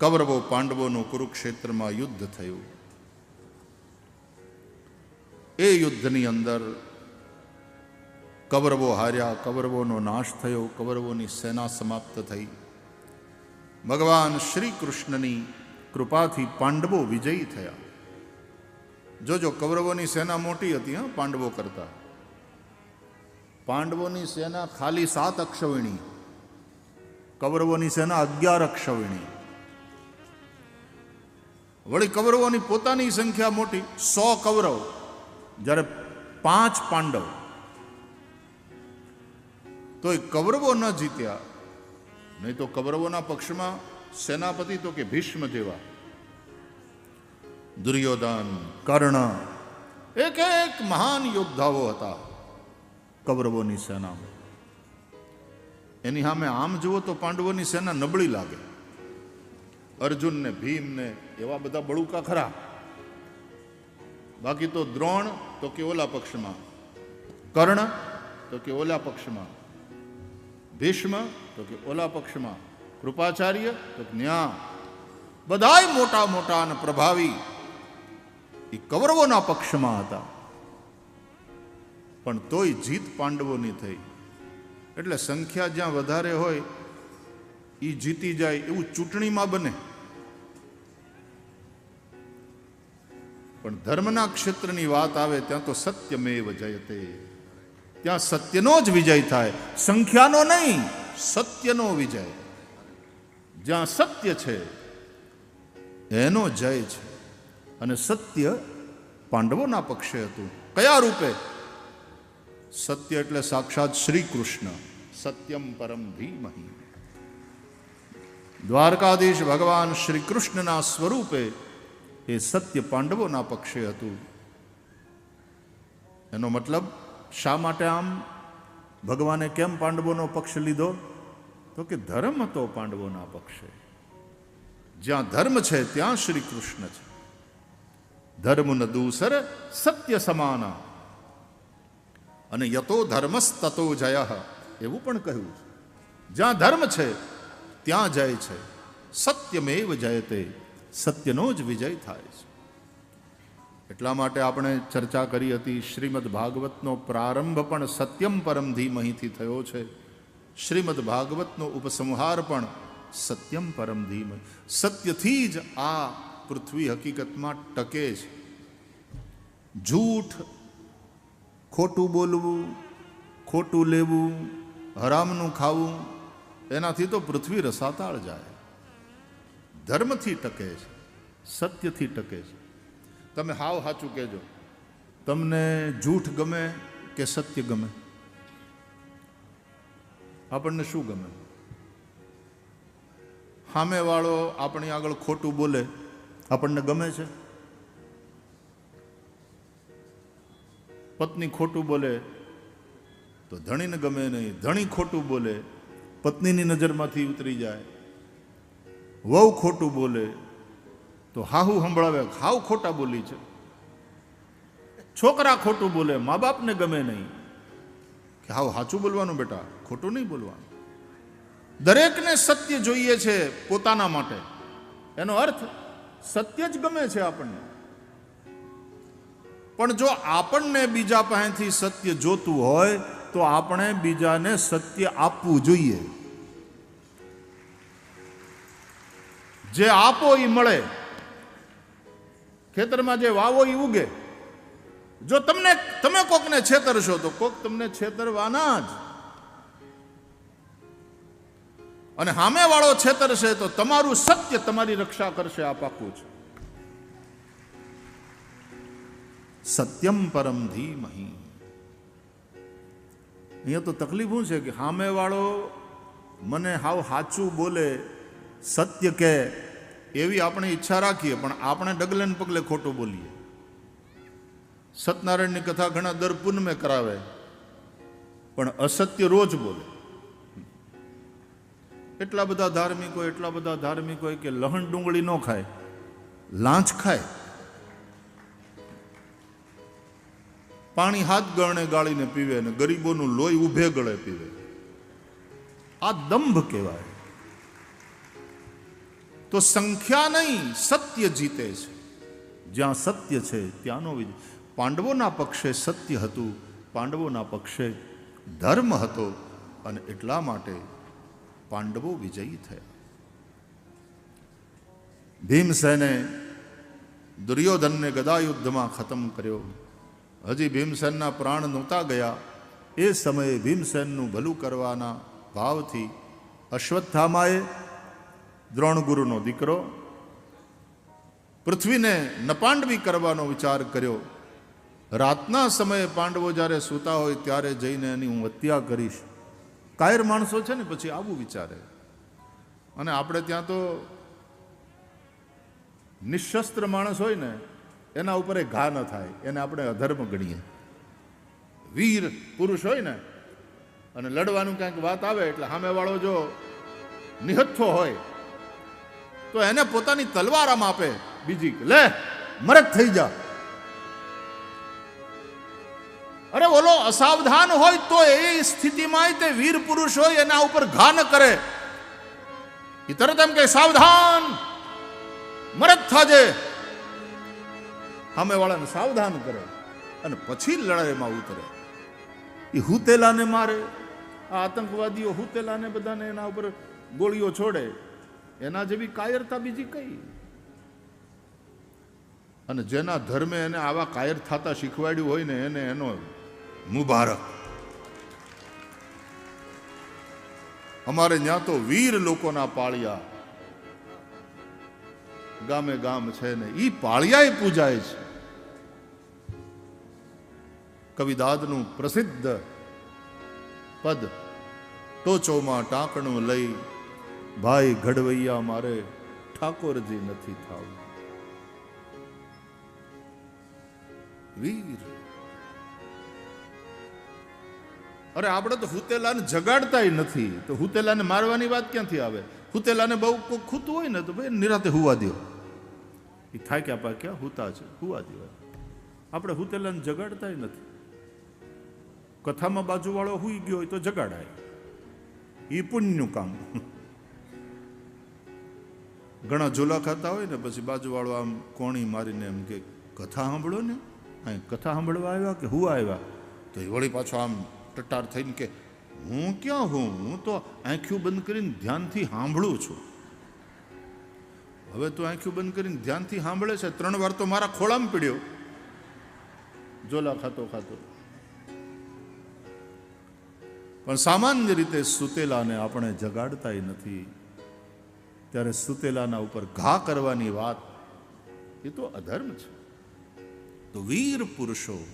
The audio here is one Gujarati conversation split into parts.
કૌરવો પાંડવોનું કુરુક્ષેત્રમાં યુદ્ધ થયું. એ યુદ્ધની અંદર કૌરવો હાર્યા, કૌરવોનો નાશ થયો, કૌરવોની સેના સમાપ્ત થઈ. ભગવાન શ્રી કૃષ્ણની કૃપાથી પાંડવો વિજયી થયા. જોજો કૌરવોની સેના મોટી હતી, હા, પાંડવો કરતા. પાંડવોની સેના ખાલી સાત અક્ષવિણી. કૌરવોની સેના અગિયાર અક્ષવિણી. વળી કૌરવોની પોતાની સંખ્યા મોટી, સો કૌરવ, જ્યારે પાંચ પાંડવ. તોય કૌરવો ન જીત્યા, નહીં તો કૌરવોના પક્ષમાં સેનાપતિ તો કે ભીષ્મ જેવા. દુર્યોધન, કર્ણ, એક એક મહાન યોદ્ધાઓ હતા કૌરવોની સેનામાં. એની સામે આમ જુઓ તો પાંડવોની સેના નબળી લાગે. અર્જુન ને ભીમ ને એવા બધા બળુકા ખરા. બાકી તો દ્રોણ તો કે ઓલા પક્ષમાં, કર્ણ તો કે ઓલા પક્ષમાં, ભીષ્મ તો કે ઓલા પક્ષમાં, કૃપાચાર્ય તો ન્યા. બધાય મોટા મોટા અને પ્રભાવી એ કૌરવોના પક્ષમાં હતા. પણ તોય જીત પાંડવોની થઈ. એટલે સંખ્યા જ્યાં વધારે હોય એ જીતી જાય એવું ચૂંટણીમાં બને. પણ ધર્મના ક્ષેત્રની વાત આવે ત્યાં તો સત્યમેવ જયતે. ત્યાં સત્યનો જ વિજય થાય. સંખ્યાનો નહીં, સત્યનો વિજય. જ્યાં સત્ય છે, એનો જય છે. અને સત્ય પાંડવોના પક્ષે હતું. કયા રૂપે? સત્ય એટલે સાક્ષાત શ્રી કૃષ્ણ સત્યમ પરમ ધીમહી. દ્વારકાધીશ ભગવાન શ્રી કૃષ્ણના સ્વરૂપે એ સત્ય પાંડવોના પક્ષે હતું. એનો મતલબ, શા માટે આમ? ભગવાને કેમ પાંડવોનો પક્ષ લીધો? તો કે ધર્મ હતો પાંડવોના પક્ષે. જ્યાં ધર્મ છે, ત્યાં શ્રી કૃષ્ણ છે. ધર્મ ન દૂસર સત્ય સમાના. અને યતો ધર્મસ તતો જય. એવું પણ કહ્યું જ્યાં ધર્મ છે, ત્યાં જય છે. સત્યમેવ જયતે. સત્યનો જ વિજય થાય છે. એટલા માટે આપણે ચર્ચા કરી હતી શ્રીમદ ભાગવતનો પ્રારંભ પણ સત્યમ પરમ ધીમહીથી થયો છે. શ્રીમદ ભાગવતનો ઉપસંહાર પણ સત્યમ પરમ ધીમ, સત્યથી જ આ પૃથ્વી હકીકતમાં ટકે છે. જૂઠ, ખોટું બોલવું, ખોટું લેવું, હરામનું ખાવું, એનાથી તો પૃથ્વી રસાતાળ જાય. ધર્મથી ટકે છે, સત્યથી ટકે છે. તમે હાવ સાચું કહેજો. તમને જૂઠ ગમે કે સત્ય ગમે? આપણને શું ગમે? સામેવાળો આપણી આગળ ખોટું બોલે, આપણને ગમે છે? પત્ની ખોટું બોલે, તો ધણીને ગમે નહીં. ધણી ખોટું બોલે, પત્નીની નજરમાંથી ઉતરી જાય. વહુ ખોટું બોલે, તો હાહુ સંભળાવે, હાવ ખોટા બોલી છે. છોકરા ખોટું બોલે, મા બાપને ગમે નહીં. કે હાવ સાચું બોલવાનું બેટા, ખોટું નહીં બોલવાનું. દરેકને સત્ય જોઈએ છે પોતાના માટે. એનો અર્થ, સત્ય જ ગમે છે આપણને. પણ જો આપણને બીજા પાસેથી સત્ય જોતું હોય, તો આપણે બીજાને સત્ય આપવું જોઈએ. જે આપો એ મળે. ખેતરમાં જે વાવો એ ઉગે. જો તમને, તમે કોકને છેતરશો તો કોક તમને છેતરવાના જ. અને સામેવાળો છેતરશે તો તમારું સત્ય તમારી રક્ષા કરશે આ પાકું છે સત્યમ પરમ ધીમહી. અહીંયા તો તકલીફ શું છે કે સામેવાળો મને હાવ સાચું બોલે સત્ય કે એવી આપણે ઈચ્છા રાખીએ, પણ આપણે ડગલે ને પગલે ખોટું બોલીએ. સત્યનારાયણની કથા ઘણા દર પૂનમે કરાવે, પણ અસત્ય રોજ બોલે. એટલા બધા ધાર્મિકો, એટલા બધા ધાર્મિક હોય કે લહણ ડુંગળી ન ખાય, લાંચ ખાય. પાણી હાથ ગળણે ગાળીને પીવે અને ગરીબોનું લોહી ઉભે ગળે પીવે. આ દંભ કહેવાય. તો સંખ્યા નહીં, સત્ય જીતે છે. જ્યાં સત્ય છે, ત્યાંનો વિજય. પાંડવોના પક્ષે સત્ય હતું, પાંડવોના પક્ષે ધર્મ હતો અને એટલા માટે પાંડવો વિજયી થયા. ભીમસેને દુર્યોધનને ગદાયુદ્ધમાં ખતમ કર્યો. હજી ભીમસેનના પ્રાણ નહોતા ગયા. એ સમયે ભીમસેનનું ભલું કરવાના ભાવથી અશ્વત્થામાએ દ્રોણગુરુનો દીકરો. પૃથ્વીને નપાંડવી કરવાનો વિચાર કર્યો. રાતના સમયે પાંડવો જ્યારે સૂતા હોય ત્યારે જઈને એની હું હત્યા કરીશ. કાયર માણસો છે ને પછી આવું વિચારે. અને આપણે ત્યાં તો નિશસ્ત્ર માણસ હોય ને, એના ઉપર એ ઘા ન થાય. એને આપણે અધર્મ ગણીએ. વીર પુરુષ હોય ને, અને લડવાનું ક્યાંક વાત આવે એટલે સામેવાળો જો નિહત્થો હોય તો એને પોતાની તલવાર આમ આપે. બીજી લે, મરદ થઈ જા. અરે ઓલો અસાવધાન હોય તો એ સ્થિતિમાં તે વીર પુરુષ હોય એના ઉપર ઘા ન કરે. એ તરત એમ કે સાવધાન, મરદ થાજે. સામે વાળાને સાવધાન કરે અને પછી લડાઈમાં ઉતરે. એ હુતેલાને મારે. આ આતંકવાદીઓ હુતેલાને બધાને એના ઉપર ગોળીઓ છોડે. એના જેવી કાયરતા બીજી કઈ? અને જેના ધર્મે એને આવા કાયર થતા શીખવાડ્યું હોય ને એને એનો મુબારક. અમારે ત્યાં તો વીર લોકોના પાળિયા ગામે ગામ છે ને એ પાળિયા પૂજાય છે. કવિદાદનું પ્રસિદ્ધ પદ ટોચોમાં ટાંકણું લઈ ભાઈ ઘડવૈયા મારે ઠાકોરજી નથી થાવું. વીર. અરે આપણે તો હુતેલાને જગાડતાય નથી. તો હુતેલાને મારવાની વાત ક્યાંથી આવે? હુતેલાને બહુ કોઈ ખૂતું હોય ને તો ભાઈ નિરાતે હુવા દો એ થાય ક્યાં પા ક્યાં? હુતા છે. હુવા દો આપણે હુતેલાને જગાડતાય નથી. કથામાં બાજુવાળો હુઈ ગયો હોય તો જગાડાય. એ પુણ્યનું કામ. ઘણા ઝોલા ખાતા હોય ને પછી બાજુવાળો આમ કોણી મારીને એમ કે, કથા સાંભળો ને? અહીં કથા સાંભળવા આવ્યા કે હું આવ્યા? તો એ વળી પાછો આમ ટટાર થઈને કે, હું ક્યાં હું? હું તો આંખ્યું બંધ કરીને ધ્યાનથી સાંભળું છું. હવે તો આંખ્યું બંધ કરીને ધ્યાનથી સાંભળે છે? ત્રણ વાર તો મારા ખોળામાં પીડ્યો. ઝોલા ખાતો ખાતો. પણ સામાન્ય રીતે સુતેલાને આપણે જગાડતાય નથી. ત્યારે સુતેલાના ઉપર ઘા કરવાની વાત, એ તો અધર્મ છે. તો વીર પુરુષો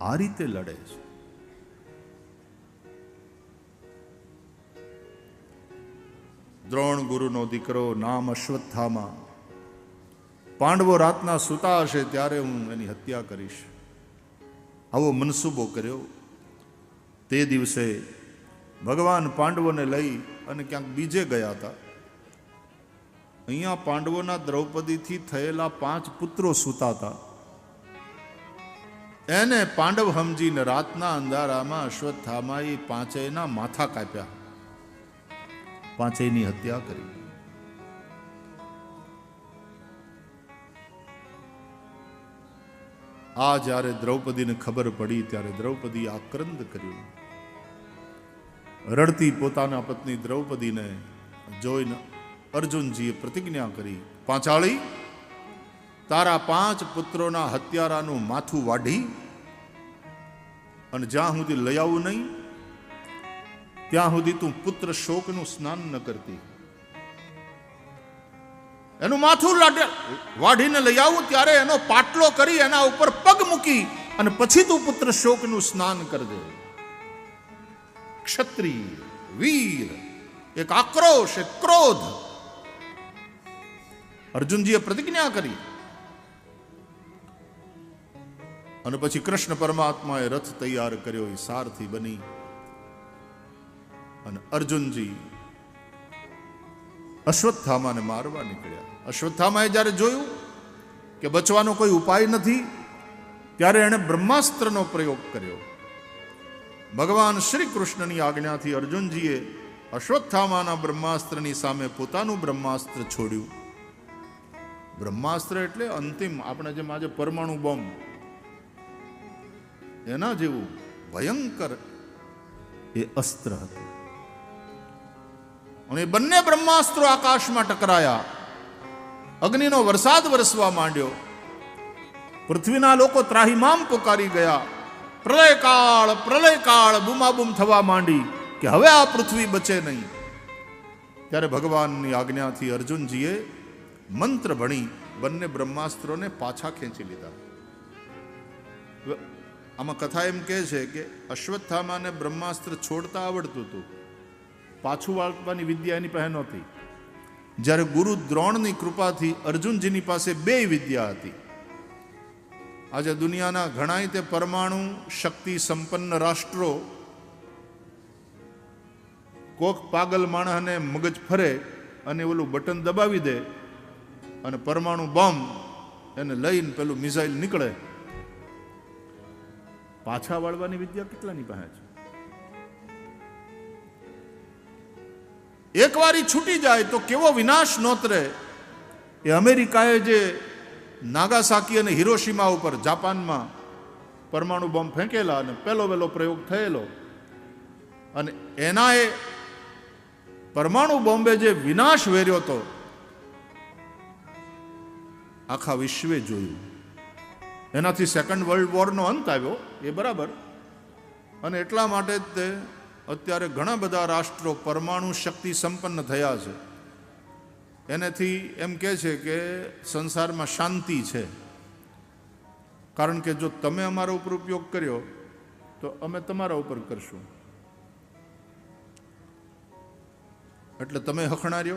આ રીતે લડે છે. દ્રોણ ગુરુનો દીકરો નામ અશ્વત્થામા. પાંડવો રાતના સૂતા હશે ત્યારે હું એની હત્યા કરીશ. આવો મનસૂબો કર્યો. તે દિવસે ભગવાન પાંડવોને લઈ અને ક્યાંક બીજે ગયા હતા. અહીંયા પાંડવોના દ્રૌપદીથી થયેલા પાંચ પુત્રો સૂતા હતા એને પાંડવ સમજીને રાતના અંધારામાં અશ્વત્થામાએ પાંચેયના માથા કાપ્યા. પાંચેયની હત્યા કરી. આ જ્યારે દ્રૌપદીને ખબર પડી ત્યારે દ્રૌપદી આક્રંદ કર્યું. રડતી પોતાના પત્ની દ્રૌપદીને જોઈને અર્જુનજીએ પ્રતિજ્ઞા કરી, પાંચાળી, તારા પાંચ પુત્રોના હત્યારાનું માથું વાઢી અને જ્યાં સુધી લઈ આવું નહીં, ત્યાં સુધી તું પુત્ર શોકનું સ્નાન ન કરતી. એનું માથું વાઢીને લઈ આવું ત્યારે એનો પાટલો કરી એના ઉપર પગ મૂકી અને પછી તું પુત્ર શોકનું સ્નાન કરજે. ક્ષત્રિય, વીર, એક આક્રોશ, એક ક્રોધ અર્જુનજીએ પ્રતિજ્ઞા કરી. અને પછી કૃષ્ણ પરમાત્માએ રથ તૈયાર કર્યો, એ સારથી બની. અને અર્જુનજી અશ્વત્થામાને મારવા નીકળ્યા. અશ્વત્થામાએ જ્યારે જોયું કે બચવાનો કોઈ ઉપાય નથી, ત્યારે એણે બ્રહ્માસ્ત્રનો પ્રયોગ કર્યો. ભગવાન શ્રી કૃષ્ણની આજ્ઞાથી અર્જુનજીએ અશ્વત્થામાના બ્રહ્માસ્ત્રની સામે પોતાનું બ્રહ્માસ્ત્ર છોડ્યું. બ્રહ્માસ્ત્ર એટલે અંતિમ, આપણે જેમ આજે પરમાણુ બોમ્બ. એના જેવું ભયંકર એ અસ્ત્ર હતું. અને બંને બ્રહ્માસ્ત્રો આકાશમાં ટકરાયા. અગ્નિનો વરસાદ વરસવા માંડ્યો. પૃથ્વીના લોકો ત્રાહિમામ પોકારી ગયા. પ્રલયકાળ પ્રલયકાળ બૂમાબૂમ થવા માંડી કે હવે આ પૃથ્વી બચે નહીં. ત્યારે ભગવાનની આજ્ઞાથી અર્જુનજીએ મંત્ર ભણી બંને બ્રહ્માસ્ત્રોને પાછા ખેંચી લીધા. આમાં કથા એમ કહે છે કે અશ્વત્થામાને બ્રહ્માસ્ત્ર છોડતા આવડતું હતું. પાછું વાળવાની વિદ્યા એની પાસે નહોતી. જ્યારે ગુરુ દ્રોણની કૃપાથી અર્જુનજીની પાસે બે વિદ્યા હતી. આજે દુનિયાના ઘણાય તે પરમાણુ શક્તિ સંપન્ન રાષ્ટ્રો કોક પાગલ માણસને મગજ ફરે અને ઓલું બટન દબાવી દે અને પરમાણુ બોમ્બ એને લઈને પેલું મિસાઇલ નીકળે. પાછા વાળવાની વિદ્યા કેટલાની પાસે છે? એકવાર છૂટી જાય તો કેવો વિનાશ નોતરે? એ અમેરિકાએ જે નાગાસાકી અને હિરોશીમા ઉપર જાપાનમાં પરમાણુ બોમ્બ ફેંકેલા અને પહેલો વહેલો પ્રયોગ થયેલો. અને એનાએ પરમાણુ બોમ્બે જે વિનાશ વેર્યો હતો આખા વિશ્વે જોયું. એનાથી સેકન્ડ વર્લ્ડ વોરનો અંત આવ્યો, એ બરાબર. અને એટલા માટે જ તે અત્યારે ઘણા બધા રાષ્ટ્રો પરમાણુ શક્તિ સંપન્ન થયા છે. એનાથી એમ કહે છે કે સંસારમાં શાંતિ છે. કારણ કે જો તમે અમારા ઉપર ઉપયોગ કર્યો, તો અમે તમારા ઉપર કરશું. એટલે તમે હખણાર્યો